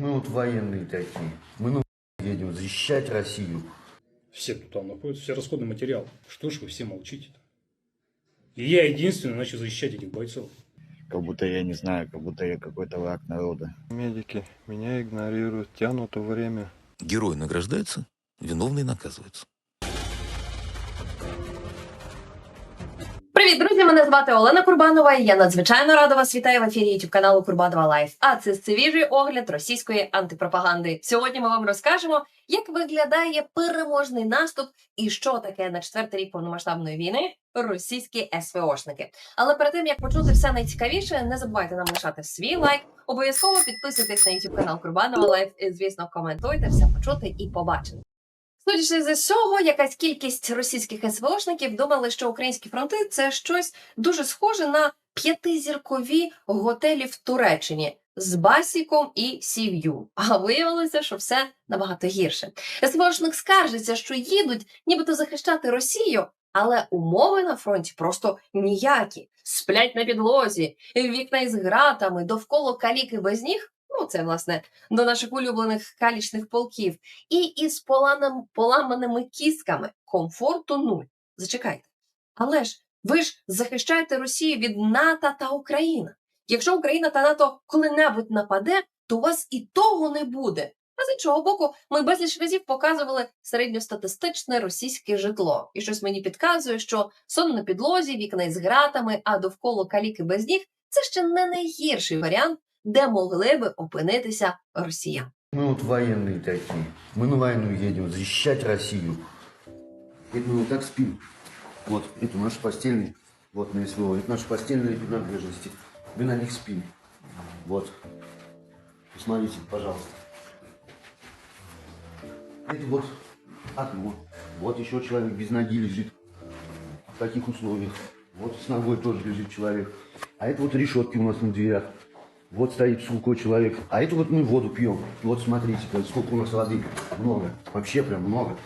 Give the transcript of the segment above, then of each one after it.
Мы вот военные такие. Мы на едем защищать Россию. Все, кто там находится, все расходный материал. Что ж вы все молчите-то? И я единственный начал защищать этих бойцов. Как будто я не знаю, как будто я какой-то враг народа. Медики меня игнорируют, тянут время. Герои награждаются, виновные наказываются. Мене звати Олена Курбанова. Я надзвичайно рада вас вітаю в ефірі YouTube каналу Курбанова Лайф. А це свіжий огляд російської антипропаганди. Сьогодні ми вам розкажемо, як виглядає переможний наступ і що таке на четвертий рік повномасштабної війни російські СВОшники. Але перед тим як почути все найцікавіше, не забувайте нам лишати свій лайк. Обов'язково підписуйтесь на YouTube канал Курбанова Лайф і, звісно, коментуйте все почути і побачити. Судячи з усього, якась кількість російських СВОшників думали, що українські фронти це щось дуже схоже на п'ятизіркові готелі в Туреччині з басіком і сів'ю. А виявилося, що все набагато гірше. СВОшник скаржиться, що їдуть, нібито захищати Росію, але умови на фронті просто ніякі. Сплять на підлозі, вікна із гратами, довкола каліки без ніг. Ну, це власне до наших улюблених калічних полків і із поламаним, поламаними кістками комфорту нуль. Зачекайте. Але ж ви ж захищаєте Росію від НАТО та України. Якщо Україна та НАТО коли-небудь нападе, то у вас і того не буде. А з іншого боку, ми безліч разів показували середньостатистичне російське житло. І щось мені підказує, що сон на підлозі, вікна із гратами, а довкола каліки без ніг це ще не найгірший варіант, де могли би опинитися росіяни. Мы вот военные такие. Мы на войну едем защищать Россию. Это мы вот так спим. Вот, это наши постельные. Вот на СВО. Это наши постельные принадлежности. Мы на них спим. Вот. Посмотрите, пожалуйста. Это вот окно. Вот еще человек без ноги лежит. В таких условиях. Вот с ногой тоже лежит человек. А это вот решетки у нас на дверях. Вот стоит с рукой человек. А это вот мы воду пьем. Вот смотрите, сколько у нас воды. Много. Вообще прям много.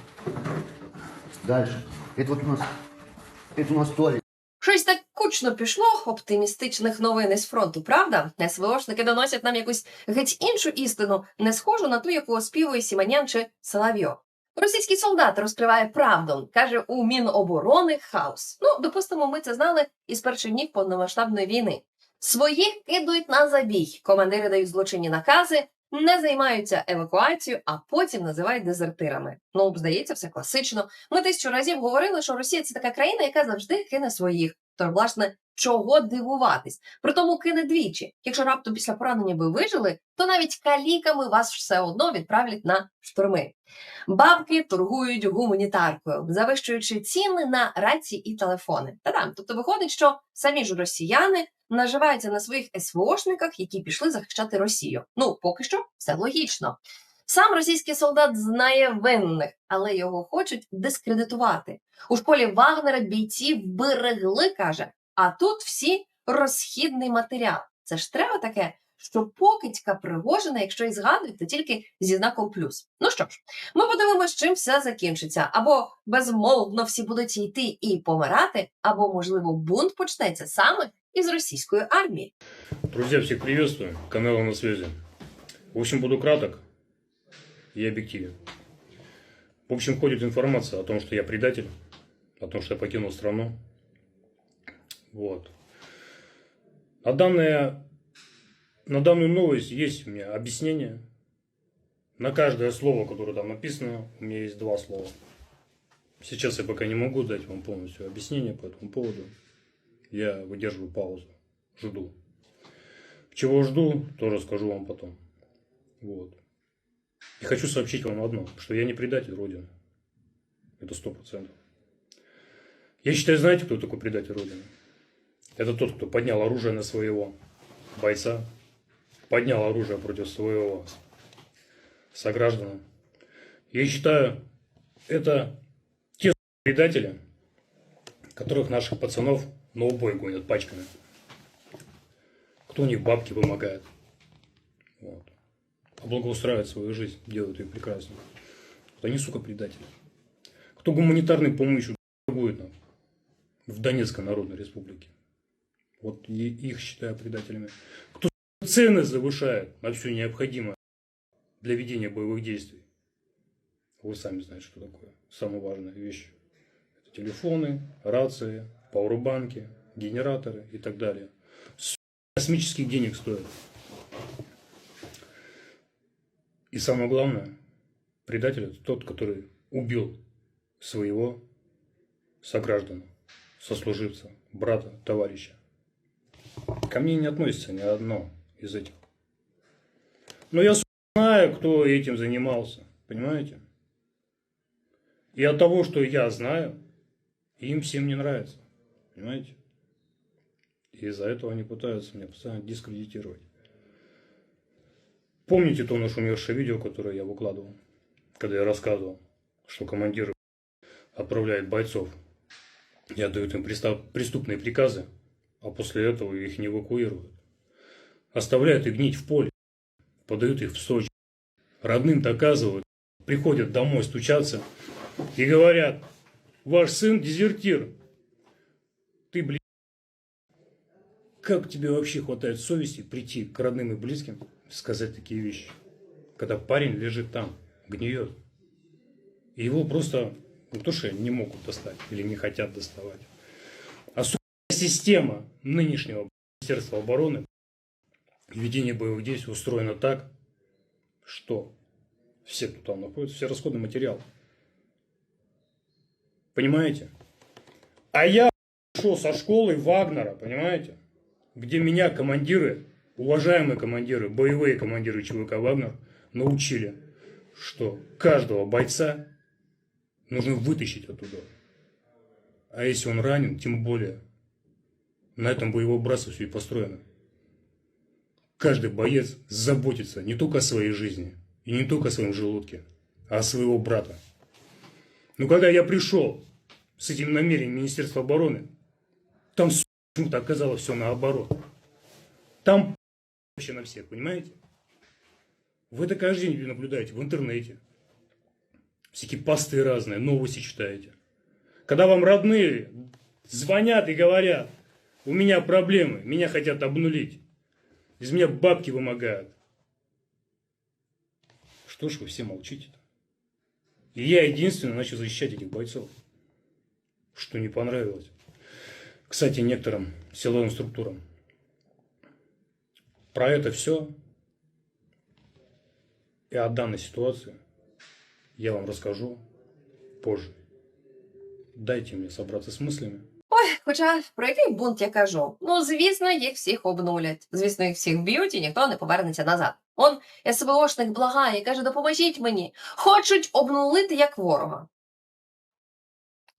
Дальше. Это вот у нас, это у нас туалет. Щось так кучно пішло оптимістичних новин із фронту, правда? СВОшники доносять нам якусь геть іншу істину, не схожу на ту, яку оспівує Сіманян чи Соловйов. Російський солдат розкриває правду, каже у Міноборони хаос. Ну, допустимо, ми це знали із перших днів повномасштабної війни. Своїх кидують на забій. Командири дають злочинні накази, не займаються евакуацією, а потім називають дезертирами. Ну, здається, все класично. Ми тисячу разів говорили, що Росія це така країна, яка завжди кине своїх. Тож, власне, чого дивуватись? Притому кине двічі. Якщо раптом після поранення ви вижили, то навіть каліками вас все одно відправлять на штурми. Бабки торгують гуманітаркою, завищуючи ціни на рації і телефони. Та там, тобто виходить, що самі ж росіяни наживаються на своїх СВОшниках, які пішли захищати Росію. Ну, поки що, все логічно. Сам російський солдат знає винних, але його хочуть дискредитувати. У школі Вагнера бійці вберегли, каже, а тут всі розхідний матеріал. Це ж треба таке, що покидька Пригожина, якщо і згадують, то тільки зі знаком плюс. Ну що ж, ми подивимося, чим все закінчиться. Або безмовно всі будуть йти і помирати, або, можливо, бунт почнеться саме із російської армії. Друзья, всех приветствую. Канал на связи. В общем, буду краток и объективен. В общем, ходит информация о том, что я предатель, о том, что я покинул страну. Вот. На, данное, на данную новость есть у меня объяснение. На каждое слово, которое там написано, у меня есть два слова. Сейчас я пока не могу дать вам полностью объяснение по этому поводу. Я выдерживаю паузу, жду. Чего жду, тоже скажу вам потом. Вот. И хочу сообщить вам одно, что я не предатель Родины. Это сто процентов. Я считаю, знаете, кто такой предатель Родины? Это тот, кто поднял оружие на своего бойца, поднял оружие против своего сограждана. Я считаю, это те предатели, которых наших пацанов на убой гонят пачками. Кто у них бабки вымогает. Вот. А благоустраивает свою жизнь, делают ее прекрасно. Вот они, сука, предатели. Кто гуманитарной помощью торгует нам в Донецкой Народной Республике. Вот их считаю предателями. Кто цены завышает на все необходимое. для ведения боевых действий. Вы сами знаете, что такое. Самая важная вещь. Это телефоны, рации, пауэрбанки, генераторы и так далее. Космических денег стоят. И самое главное, предатель это тот, который убил своего согражданина, сослуживца, брата, товарища. Ко мне не относится ни одно из этих. Но я знаю, кто этим занимался. Понимаете? И от того, что я знаю, им всем не нравится. Понимаете? И из-за этого они пытаются меня постоянно дискредитировать. Помните то нашумевшее видео, которое я выкладывал, когда я рассказывал, что командир отправляет бойцов и отдают им преступные приказы, а после этого их не эвакуируют. Оставляют их гнить в поле, подают их в Сочи. Родным доказывают, приходят домой стучаться и говорят, ваш сын дезертир. Ты, блин, как тебе вообще хватает совести прийти к родным и близким сказать такие вещи, когда парень лежит там, гниет. И его просто не то, что не могут достать или не хотят доставать. А система нынешнего Министерства обороны ведение боевых действий устроено так, что все, кто там находится, все расходный материал. Понимаете? А я шел со школы Вагнера, понимаете? Где меня командиры, уважаемые командиры, боевые командиры ЧВК Вагнер научили, что каждого бойца нужно вытащить оттуда. А если он ранен, тем более. На этом боевое братство все и построено. Каждый боец заботится не только о своей жизни и не только о своем желудке, а о своего брата. Но когда я пришел с этим намерением Министерства обороны, там почему-то оказалось все наоборот. Там вообще на всех, понимаете? Вы это каждый день наблюдаете в интернете. Всякие посты разные, новости читаете. Когда вам родные звонят и говорят, у меня проблемы, меня хотят обнулить. Из меня бабки вымогают. Что ж вы все молчите-то? И я единственный начал защищать этих бойцов. Что не понравилось. Кстати, некоторым силовым структурам. Про это все и о данной ситуации я вам расскажу позже. Дайте мне собраться с мыслями. Ой, хоча про який бунт я кажу? Ну, звісно, їх всіх обнулять. Звісно, їх всіх б'ють і ніхто не повернеться назад. Он СВОшник благає, каже, допоможіть мені. Хочуть обнулити як ворога.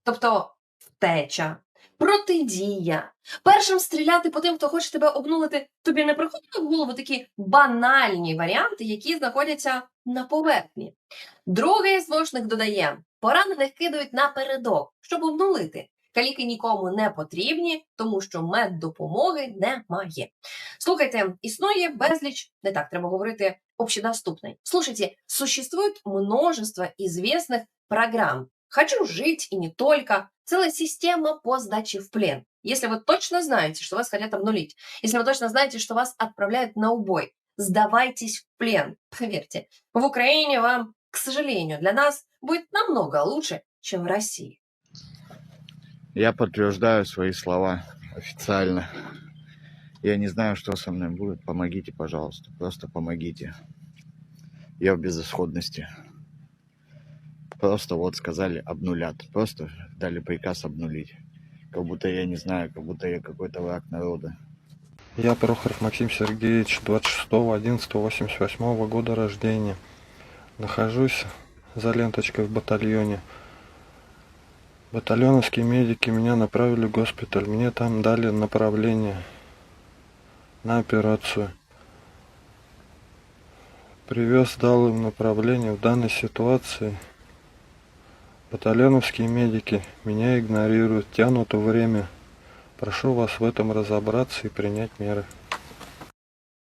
Тобто втеча, протидія. Першим стріляти по тим, хто хоче тебе обнулити, тобі не приходять в голову такі банальні варіанти, які знаходяться на поверхні. Другий СВОшник додає: поранених кидають напередок, щоб обнулити. Каліки нікому не потрібні, тому що меддопомоги немає. Слухайте, існує безліч, не так треба говорити, общедоступной. Слушайте, существует множество известных программ. «Хочу жить» и не только. Целая система по сдаче в плен. Если вы точно знаете, что вас хотят обнулить, если вы точно знаете, что вас отправляют на убой, сдавайтесь в плен. Поверьте, в Украине вам, к сожалению, для нас будет намного лучше, чем в России. Я подтверждаю свои слова официально. Я не знаю, что со мной будет. Помогите, пожалуйста. Просто помогите. Я в безысходности. Просто вот сказали обнулят. Просто дали приказ обнулить. Как будто я не знаю, как будто я какой-то враг народа. Я Прохоров Максим Сергеевич, 26.11.88 года рождения. Нахожусь за ленточкой в батальоне. Батальоновские медики меня направили в госпиталь. Мне там дали направление на операцию. Привез, дал им направление в данной ситуации. Батальоновские медики меня игнорируют, тянут время. Прошу вас в этом разобраться и принять меры.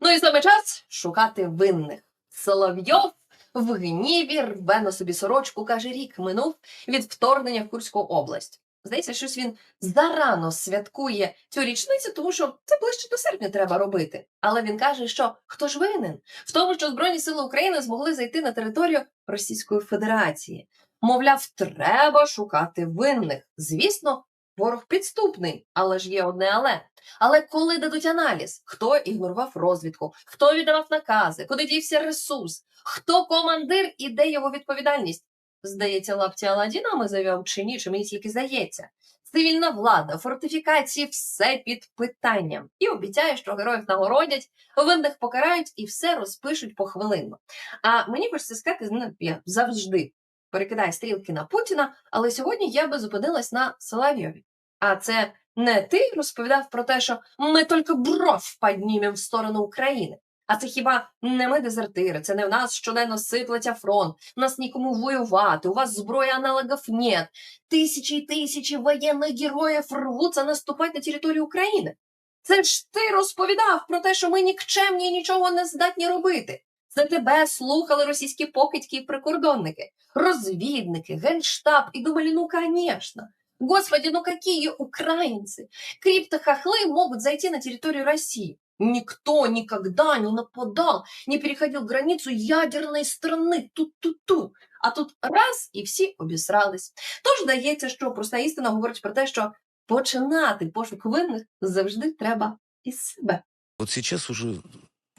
Ну і саме час шукати винних. Соловйов в гніві рве на собі сорочку, каже, рік минув від вторгнення в Курську область. Здається, щось він зарано святкує цю річницю, тому що це ближче до серпня треба робити. Але він каже, що хто ж винен в тому, що Збройні Сили України змогли зайти на територію Російської Федерації. Мовляв, треба шукати винних. Звісно, ворог підступний, але ж є одне але. Але коли дадуть аналіз, хто ігнорував розвідку, хто віддавав накази, куди дівся ресурс, хто командир і де його відповідальність? Здається, лапті Аладдіна завів чи ні, чи мені тільки здається. Цивільна влада, фортифікації, все під питанням. І обіцяє, що героїв нагородять, винних покарають і все розпишуть похвилинно. А мені хочеться сказати, я завжди перекидаю стрілки на Путіна, але сьогодні я би зупинилась на Соловйові. А це не ти розповідав про те, що ми тільки бров піднімемо в сторону України. А це хіба не ми дезертири? Це не в нас щоденно сиплеться фронт, у нас нікому воювати, у вас зброї аналогів нет. Тисячі і тисячі воєнних героїв рвуться наступати на територію України. Це ж ти розповідав про те, що ми нікчемні і нічого не здатні робити. Це тебе слухали російські покидьки і прикордонники, розвідники, генштаб і думали, ну, конечно. Господи, ну какие украинцы? Криптохохлы могут зайти на территорию России. Никто никогда не нападал, не переходил границу ядерной страны. Ту-ту-ту. А тут раз і всі обісрались. Тож здається, що проста істина говорить про те, що починати пошук винних завжди треба із себе. Вот сейчас уже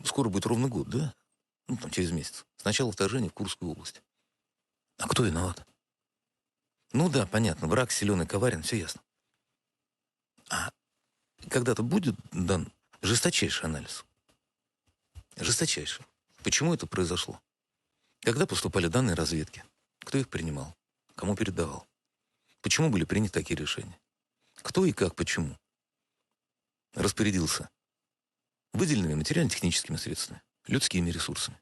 скоро будет ровно год, да? Ну, там, через месяц. С начала вторжения в Курскую область. А кто виноват? Ну да, понятно, враг силен и коварен, все ясно. А когда-то будет дан жесточайший анализ. Жесточайший. Почему это произошло? Когда поступали данные разведки? Кто их принимал? Кому передавал? Почему были приняты такие решения? Кто и как, почему? Распорядился выделенными материально-техническими средствами, людскими ресурсами.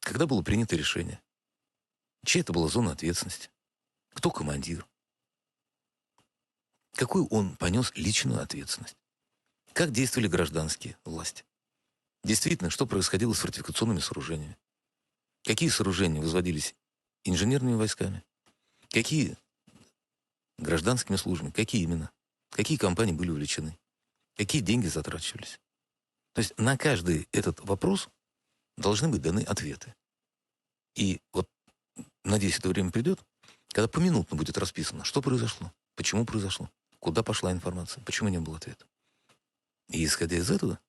Когда было принято решение? Чья это была зона ответственности? Кто командир? Какую он понес личную ответственность? Как действовали гражданские власти? Действительно, что происходило с фортификационными сооружениями? Какие сооружения возводились инженерными войсками? Какие гражданскими службами? Какие именно? Какие компании были увлечены? Какие деньги затрачивались? То есть на каждый этот вопрос должны быть даны ответы. И вот, надеюсь, это время придет, когда поминутно будет расписано, что произошло, почему произошло, куда пошла информация, почему не было ответа. И исходя из этого,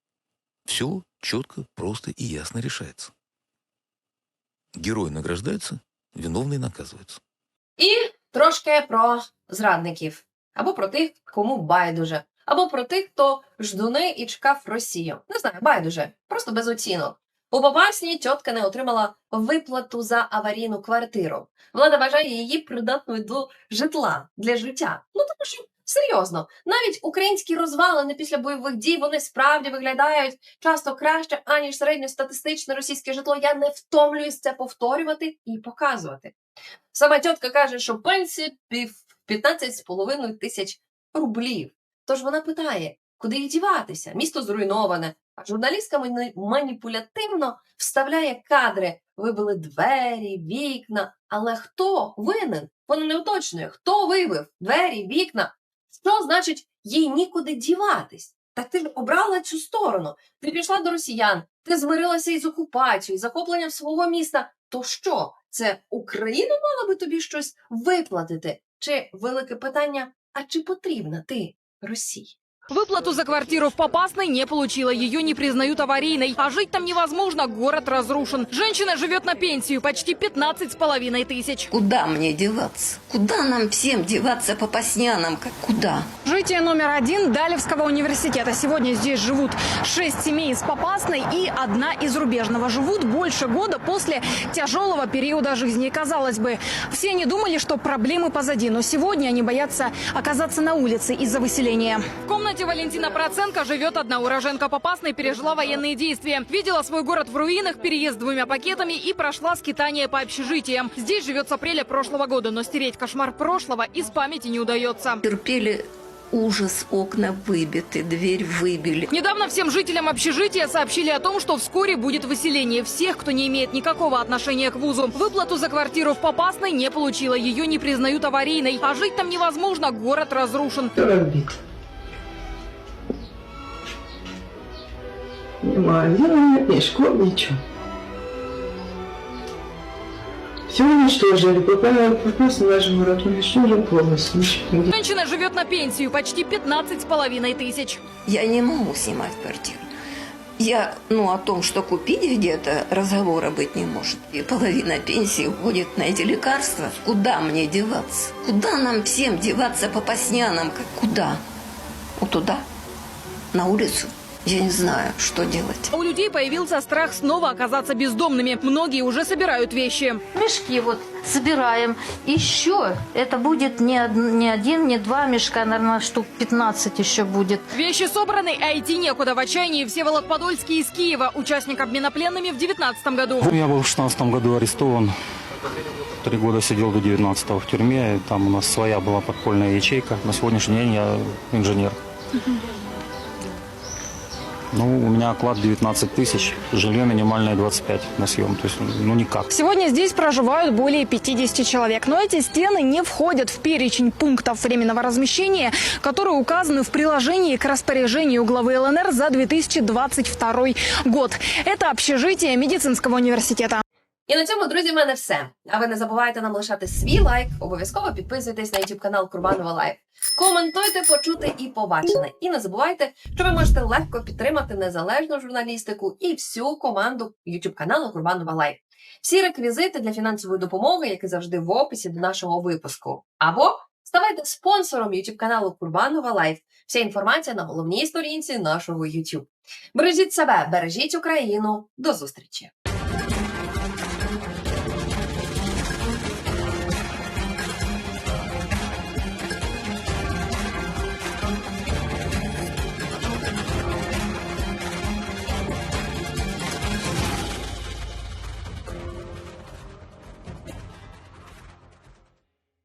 все четко, просто и ясно решается. Герои награждаются, виновные наказываются. І трошки про зрадників, або про тих, кому байдуже, або про тих, хто ждуни і чекав Росію. Не знаю, байдуже, просто без оцінок. У Попасній тітка не отримала виплату за аварійну квартиру. Влада вважає її придатною до житла для життя. Ну тому що серйозно, навіть українські розвалини після бойових дій вони справді виглядають часто краще, аніж середньостатистичне російське житло. Я не втомлююсь це повторювати і показувати. Сама тітка каже, що пенсія пів 15,5 тисяч рублів. Тож вона питає, куди їй діватися? Місто зруйноване. Журналістка маніпулятивно вставляє кадри, вибили двері, вікна. Але хто винен? Вона не уточнює, хто вибив двері, вікна. Що значить їй нікуди діватись? Так ти ж обрала цю сторону. Ти пішла до росіян, ти змирилася із окупацією, захопленням свого міста. То що? Це Україна мала би тобі щось виплатити? Чи велике питання, а чи потрібна ти Росії? Выплату за квартиру в Попасной не получила. Ее не признают аварийной. А жить там невозможно, город разрушен. Женщина живет на пенсию, почти 15 с половиной тысяч. Куда мне деваться? Куда нам всем деваться по поснянам? Как- Куда? Житие номер один Далевского университета. Сегодня здесь живут шесть семей из Попасной и одна из Рубежного. Живут больше года после тяжелого периода жизни. Казалось бы, все не думали, что проблемы позади, но сегодня они боятся оказаться на улице из-за выселения. В комнате Валентина Проценко живет одна уроженка Попасной, пережила военные действия. Видела свой город в руинах, переезд двумя пакетами и прошла скитание по общежитиям. Здесь живет с апреля прошлого года, но стереть кошмар прошлого из памяти не удается. Терпели Ужас, окна выбиты, дверь выбили. Недавно всем жителям общежития сообщили о том, что вскоре будет выселение всех, кто не имеет никакого отношения к вузу. Выплату за квартиру в Попасной не получила, ее не признают аварийной. А жить там невозможно, город разрушен. Кто разбит? Немає. Я нет ни школ, ничего. Все уничтожили. Попали, попасть в наш город уничтожил полностью. Ничего. Женщина живет на пенсию почти 15 с половиной тысяч. Я не могу снимать квартиру. Я, ну, о том, что купить где-то, разговора быть не может. И половина пенсии уходит на эти лекарства. Куда мне деваться? Куда нам всем деваться по поснянам? Куда? Вот туда? На улицу? Я не знаю, что делать. У людей появился страх снова оказаться бездомными. Многие уже собирают вещи. Мешки вот собираем. Еще это будет не, од- не один, не два мешка, наверное, штук 15 еще будет. Вещи собраны, а идти некуда. В отчаянии Всеволод Подольский из Киева, участник обмена пленными в 19 году. Я был в 16 году арестован. Три года сидел до 19 в тюрьме. Там у нас своя была подпольная ячейка. На сегодняшний день я инженер. Ну, у меня оклад 19 тысяч, жилье минимальное 25 на съем. То есть, ну, никак. Сегодня здесь проживают более 50 человек, но эти стены не входят в перечень пунктов временного размещения, которые указаны в приложении к распоряжению главы ЛНР за 2022 год. Это общежитие медицинского университета. І на цьому, друзі, в мене все. А ви не забувайте нам лишати свій лайк, обов'язково підписуйтесь на YouTube канал Курбанова Лайф. Коментуйте, почути і побачене. І не забувайте, що ви можете легко підтримати незалежну журналістику і всю команду YouTube каналу Курбанова Лайф. Всі реквізити для фінансової допомоги, які завжди в описі до нашого випуску. Або ставайте спонсором YouTube каналу Курбанова Лайф. Вся інформація на головній сторінці нашого YouTube. Бережіть себе, бережіть Україну. До зустрічі!